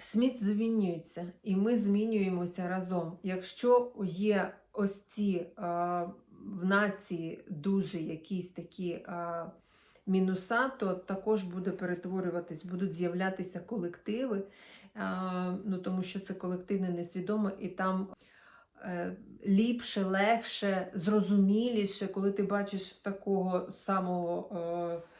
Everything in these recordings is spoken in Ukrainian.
Світ змінюється, і ми змінюємося разом. Якщо є ось ці е, в нації дуже якісь такі е, мінуса, то також буде перетворюватись, будуть з'являтися колективи, е, ну, тому що це колективне несвідоме, і там е, ліпше, легше, зрозуміліше, коли ти бачиш такого самого. Е,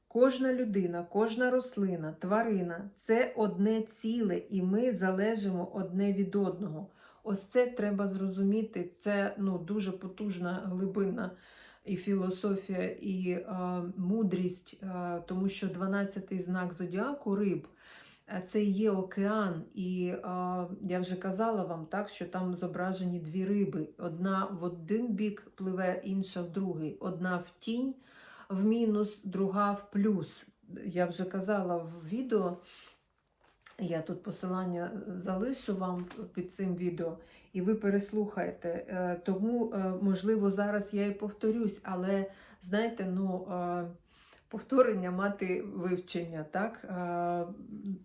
Кожна людина, кожна рослина, тварина це одне ціле, і ми залежимо одне від одного. Ось це треба зрозуміти. Це ну, дуже потужна глибинна і філософія, і е, мудрість, е, тому що 12-й знак зодіаку риб. е, Це є океан, і е, я вже казала вам так, що там зображені дві риби. Одна в один бік пливе, інша в другий. Одна в тінь, в мінус, друга в плюс. я вже казала в відео, я тут посилання залишу вам під цим відео, і ви переслухаєте. Е, Тому, е, можливо, зараз я і повторюсь, але знаєте, ну. е, Повторення мати вивчення, так?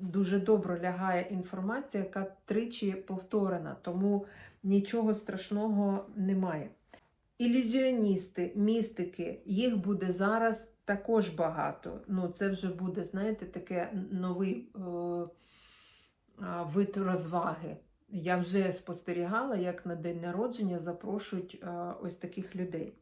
Дуже добре лягає інформація, яка тричі повторена, тому нічого страшного немає. Ілюзіоністи, містики, їх буде зараз також багато. Ну, це вже буде, знаєте, таке новий е, вид розваги. Я вже спостерігала, як на день народження запрошують е, ось таких людей.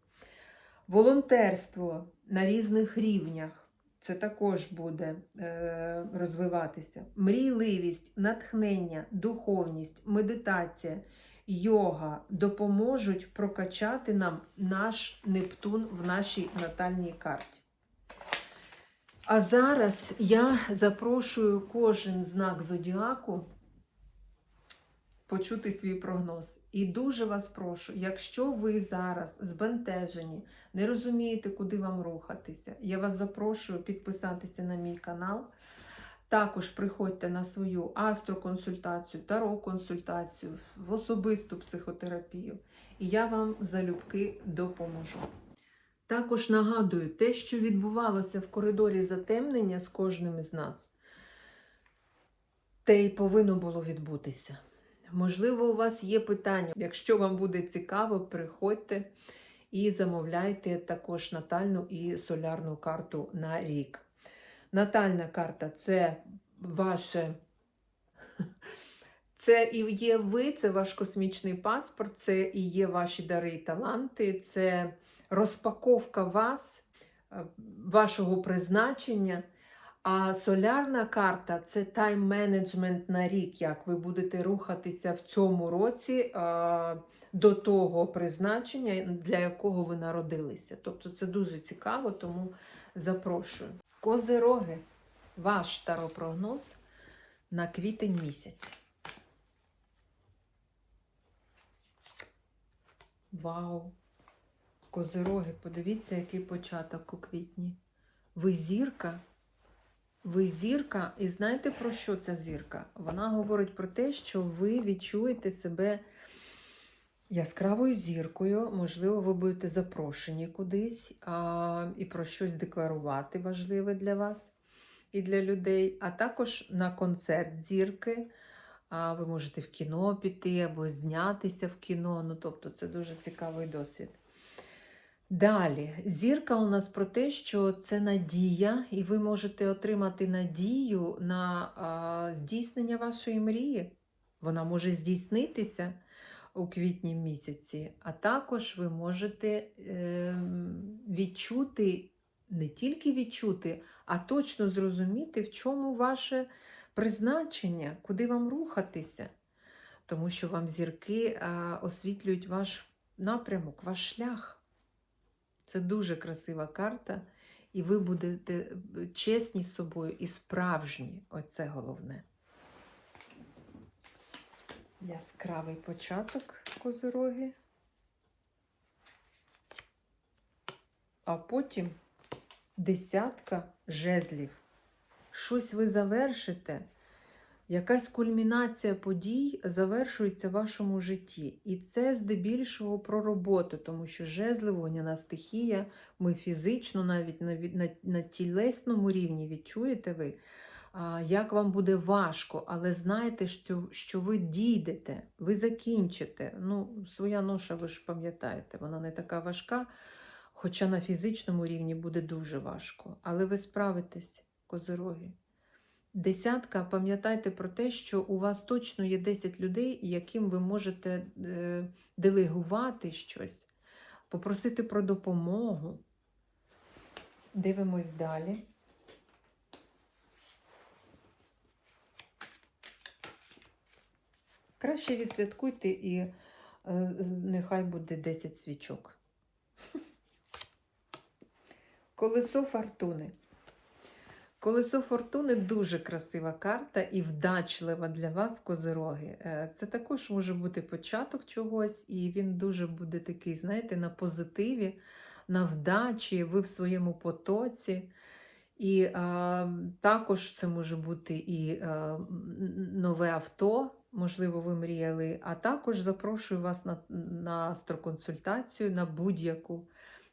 Волонтерство на різних рівнях. Це також буде е, розвиватися. Мрійливість, натхнення, духовність, медитація, йога допоможуть прокачати нам наш Нептун в нашій натальній карті. А зараз я запрошую кожен знак зодіаку почути свій прогноз. І дуже вас прошу, якщо ви зараз збентежені, не розумієте, куди вам рухатися, я вас запрошую підписатися на мій канал. Також приходьте на свою астроконсультацію, таро-консультацію, в особисту психотерапію, і я вам залюбки допоможу. Також нагадую, те, що відбувалося в коридорі затемнення з кожним із нас, те й повинно було відбутися. Можливо, у вас є питання. Якщо вам буде цікаво, приходьте і замовляйте також натальну і солярну карту на рік. Натальна карта це ваше. Це і є ви, це ваш космічний паспорт, це і є ваші дари і таланти, це розпаковка вас, е, вашого призначення. А солярна карта це тайм-менеджмент на рік, як ви будете рухатися в цьому році а, до того призначення, для якого ви народилися. Тобто це дуже цікаво, тому запрошую. Козироги, ваш таропрогноз на квітень місяць. Вау! Козироги, подивіться, який початок у квітні. Ви зірка. Ви зірка, і знаєте про що ця зірка? Вона говорить про те, що ви відчуєте себе яскравою зіркою, можливо, ви будете запрошені кудись а, і про щось декларувати важливе для вас і для людей, а також на концерт зірки. А, ви можете в кіно піти або знятися в кіно. Ну, тобто, це дуже цікавий досвід. Далі, зірка у нас про те, що це надія, і ви можете отримати надію на а, здійснення вашої мрії. Вона може здійснитися у квітні місяці, а також ви можете е, відчути, не тільки відчути, а точно зрозуміти, в чому ваше призначення, куди вам рухатися. Тому що вам зірки освітлюють ваш напрямок, ваш шлях. Це дуже красива карта, і ви будете чесні з собою і справжні. Оце головне. Яскравий початок козороги. А потім десятка жезлів. Щось ви завершите. Якась кульмінація подій завершується в вашому житті. І це здебільшого про роботу, тому що жезли, вогняна стихія, ми фізично, навіть на, на, на тілесному рівні відчуєте ви, як вам буде важко, але знайте, що, що ви дійдете, ви закінчите. Ну, Своя ноша, ви ж пам'ятаєте, вона не така важка, хоча на фізичному рівні буде дуже важко. Але ви справитесь, козироги. Десятка, пам'ятайте про те, що у вас точно є 10 людей, яким ви можете е, делегувати щось, попросити про допомогу. Дивимось далі. Краще відсвяткуйте і е, нехай буде 10 свічок. Колесо фортуни. Колесо фортуни дуже красива карта і вдачлива для вас козироги. Е, Це також може бути початок чогось, і він дуже буде такий, знаєте, на позитиві, на вдачі, ви в своєму потоці. І а, також це може бути і а, нове авто, можливо, ви мріяли. А також запрошую вас на, на астроконсультацію, на будь-яку.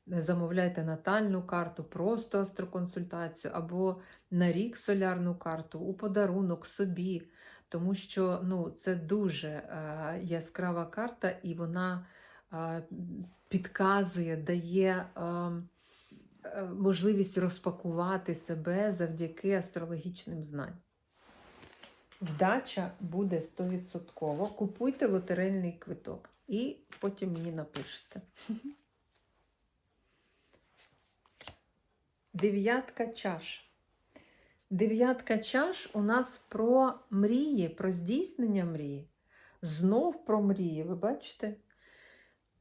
Замовляйте натальну карту, просто астроконсультацію, або на рік солярну карту, у подарунок собі. Тому що ну, це дуже е, яскрава карта, і вона е, підказує, дає е, е, можливість розпакувати себе завдяки астрологічним знанням. Вдача буде 100%. Купуйте лотерейний квиток і потім мені напишете. Дев'ятка чаш. Дев'ятка чаш у нас про мрії, про здійснення мрії. Знов про мрії, ви бачите?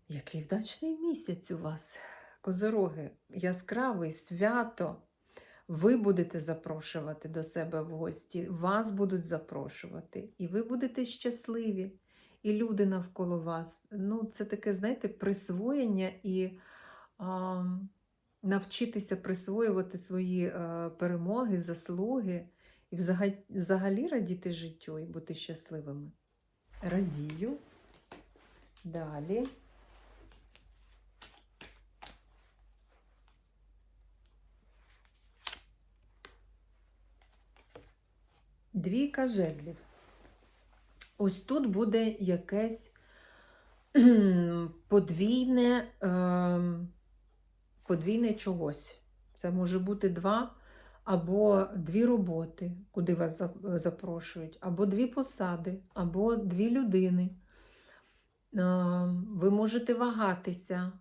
Який вдачний місяць у вас, козороги, яскравий, свято. Ви будете запрошувати до себе в гості, вас будуть запрошувати, і ви будете щасливі, і люди навколо вас. Ну, це таке, знаєте, присвоєння і а, навчитися присвоювати свої а, перемоги, заслуги, і взагалі, взагалі радіти життю і бути щасливими. Радію. Далі. Двійка жезлів. Ось тут буде якесь подвійне, е, подвійне чогось. Це може бути два або дві роботи, куди вас запрошують, або дві посади, або дві людини. Е, Ви можете вагатися.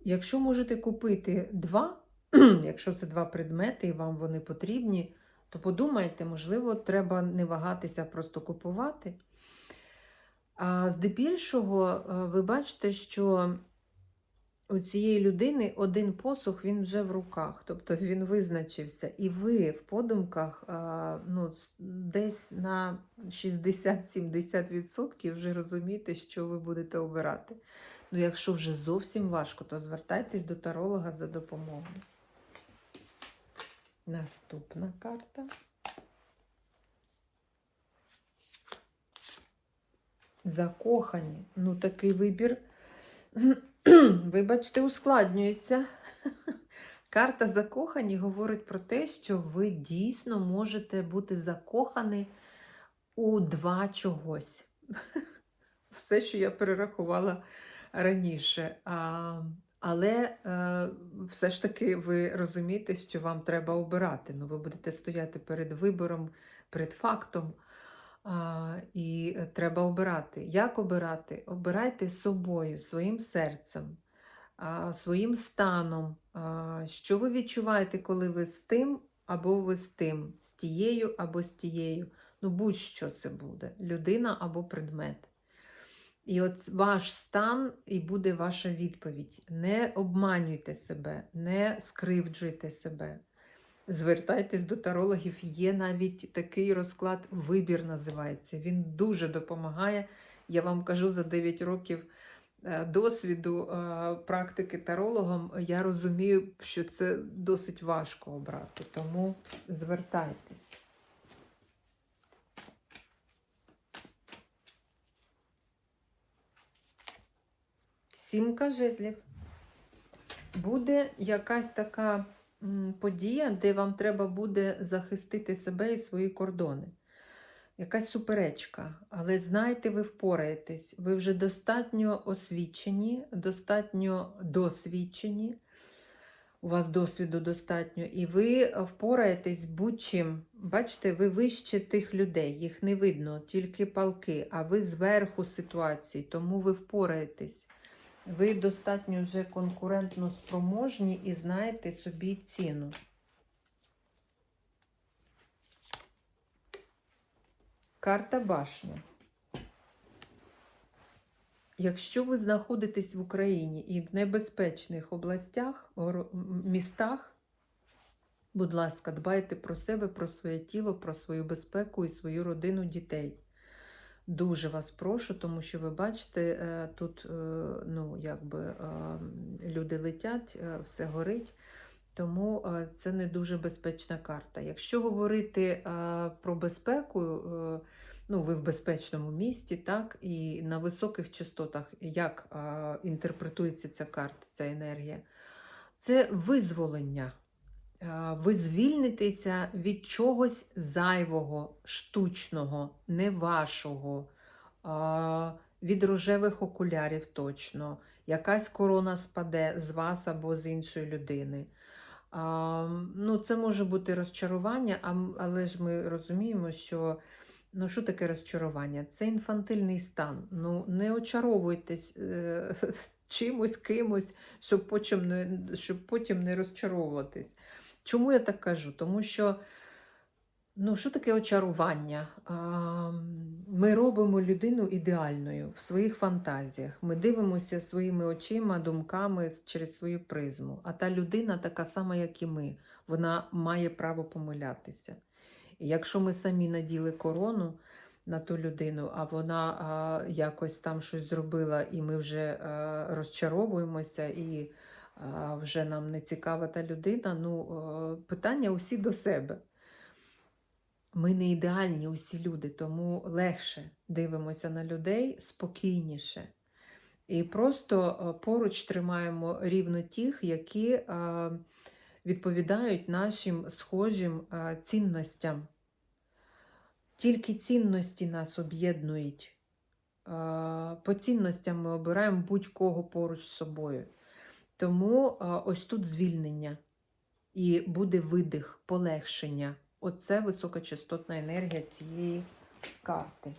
Якщо можете купити два, якщо це два предмети і вам вони потрібні, то подумайте, можливо, треба не вагатися, просто купувати. А здебільшого, е, ви бачите, що у цієї людини один посух він вже в руках, тобто він визначився. І ви в подумках ну, десь на 60-70% вже розумієте, що ви будете обирати. Ну, якщо вже зовсім важко, то звертайтесь до таролога за допомогою. Наступна карта. Закохані. Ну, такий вибір, вибачте, ускладнюється. Карта закохані говорить про те, що ви дійсно можете бути закохані у два чогось. Все, що я перерахувала раніше. Але е, все ж таки ви розумієте, що вам треба обирати. Ну, ви будете стояти перед вибором, перед фактом. А, і треба обирати. Як обирати? Обирайте собою, своїм серцем, а, своїм станом. А, що ви відчуваєте, коли ви з тим або ви з тим, з тією або з тією. Ну, будь-що це буде, людина або предмет. І от ваш стан і буде ваша відповідь. Не обманюйте себе, не скривджуйте себе. Звертайтесь до тарологів, є навіть такий розклад, вибір називається. Він дуже допомагає. Я вам кажу за 9 років е, досвіду е, практики тарологом, я розумію, що це досить важко обрати. Тому звертайтесь. Сімка жезлів. Буде якась така подія, де вам треба буде захистити себе і свої кордони. Якась суперечка, але знайте, ви впораєтесь. Ви вже достатньо освічені, достатньо досвідчені. У вас досвіду достатньо, і ви впораєтесь будь-чим. Бачите, ви вище тих людей, їх не видно, тільки палки, а ви зверху ситуації, тому ви впораєтесь. Ви достатньо вже конкурентно спроможні і знаєте собі ціну. Карта башня. Якщо ви знаходитесь в Україні і в небезпечних областях, містах, будь ласка, дбайте про себе, про своє тіло, про свою безпеку і свою родину дітей. Дуже вас прошу, тому що ви бачите, е, тут е, ну, якби, е, люди летять, все горить. Тому це не дуже безпечна карта. Якщо говорити про безпеку, ну, ви в безпечному місті, так, і на високих частотах, як інтерпретується ця карта, ця енергія, це визволення. Е, Ви звільнитеся від чогось зайвого, штучного, не вашого, е, від рожевих окулярів точно. Якась корона спаде з вас або з іншої людини. Ну, це може бути розчарування, але ж ми розуміємо, що ну, що таке розчарування? Це інфантильний стан. Ну, не очаровуйтесь е, чимось, кимось, щоб потім, не, щоб потім не розчаровуватись. Чому я так кажу? Тому що ну, що таке очарування? Ми робимо людину ідеальною в своїх фантазіях. Ми дивимося своїми очима, думками через свою призму. А та людина така сама, як і ми. Вона має право помилятися. І якщо ми самі наділи корону на ту людину, а вона якось там щось зробила, і ми вже а, розчаровуємося, і вже нам не цікава та людина, ну, е, питання усі до себе. Ми не ідеальні усі люди, тому легше дивимося на людей спокійніше. І просто е, поруч тримаємо рівно тих, які е, відповідають нашим схожим цінностям. Тільки цінності нас об'єднують. По цінностям ми обираємо будь-кого поруч з собою. Тому е, ось тут звільнення і буде видих, полегшення. Оце високочастотна енергія цієї карти.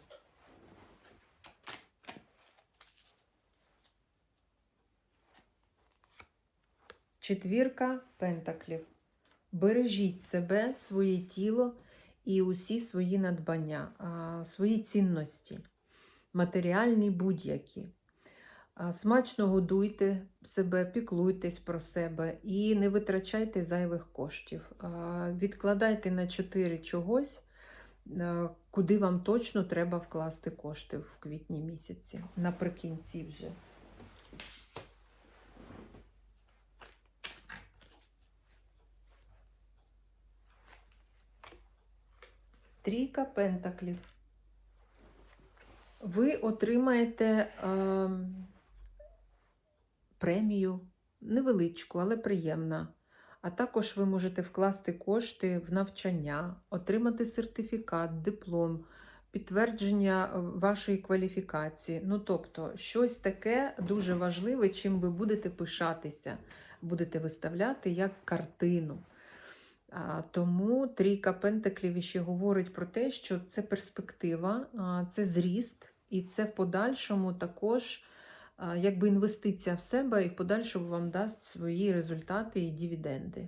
Четвірка пентаклів. Бережіть себе, своє тіло і усі свої надбання, свої цінності, матеріальні будь-які. Смачно годуйте себе, піклуйтесь про себе і не витрачайте зайвих коштів. Відкладайте на 4 чогось, куди вам точно треба вкласти кошти в квітні місяці, наприкінці вже. Трійка пентаклів. Ви отримаєте е, премію, невеличку, але приємна. А також ви можете вкласти кошти в навчання, отримати сертифікат, диплом, підтвердження е, вашої кваліфікації. Ну, тобто, щось таке дуже важливе, чим ви будете пишатися, будете виставляти як картину. Тому трійка пентаклів ще говорить про те, що це перспектива, це зріст, і це в подальшому також якби інвестиція в себе, і в подальшому вам дасть свої результати і дивіденди.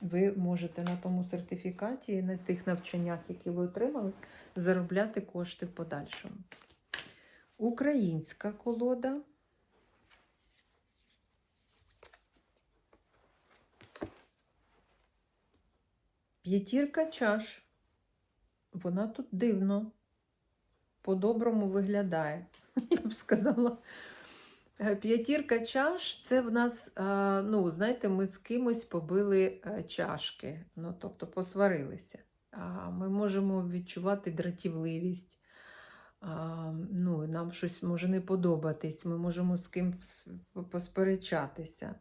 Ви можете на тому сертифікаті, на тих навчаннях, які ви отримали, заробляти кошти в подальшому. Українська колода. П'ятірка чаш. Вона тут дивно, по-доброму виглядає, я б сказала. Е, П'ятірка чаш це в нас, е, ну, знаєте, ми з кимось побили е, чашки, ну, тобто посварилися. Ми можемо відчувати дратівливість. Ну, нам щось може не подобатись, ми можемо з кимось посперечатися.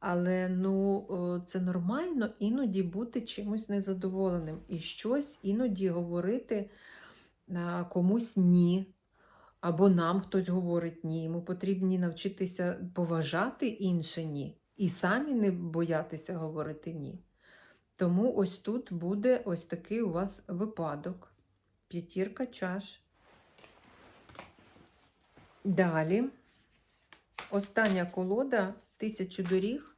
Але ну, це нормально іноді бути чимось незадоволеним і щось іноді говорити комусь ні. Або нам хтось говорить ні. Ми потрібні навчитися поважати інше ні. І самі не боятися говорити ні. Тому ось тут буде ось такий у вас випадок. П'ятірка чаш. Далі. Остання колода тисячу доріг.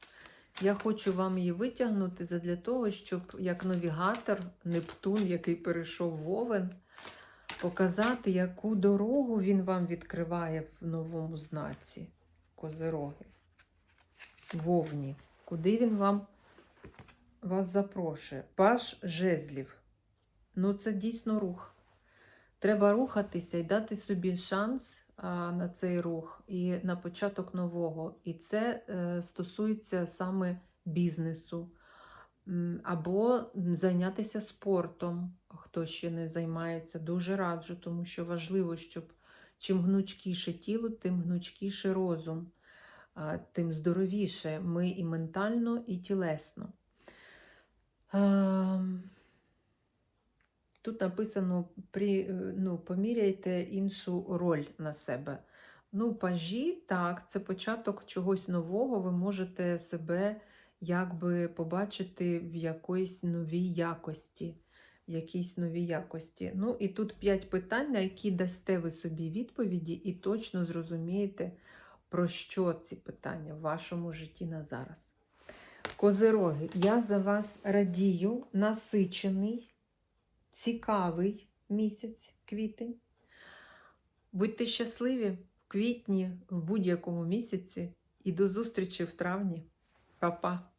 Я хочу вам її витягнути задля того, щоб як навігатор Нептун, який перейшов в Овен, показати, яку дорогу він вам відкриває в новому знаці Козероги. Вовні. Куди він вам вас запрошує? Паш жезлів. Ну, це дійсно рух. Треба рухатися і дати собі шанс а, на цей рух і на початок нового. І це е, стосується саме бізнесу Або зайнятися спортом, хто ще не займається, дуже раджу, тому що важливо, щоб чим гнучкіше тіло, тим гнучкіше розум, тим здоровіше ми і ментально, і тілесно. Ем, Тут написано: е, ну, поміряйте іншу роль на себе. Ну, пажі, так, це початок чогось нового. Ви можете себе якби побачити в якоїсь новій якості. В якійсь новій якості. Ну, і тут п'ять питань, на які дасте ви собі відповіді, і точно зрозумієте, про що ці питання в вашому житті на зараз. Козероги, я за вас радію, насичений, цікавий місяць, квітень. Будьте щасливі в квітні, в будь-якому місяці і до зустрічі в травні. Papá.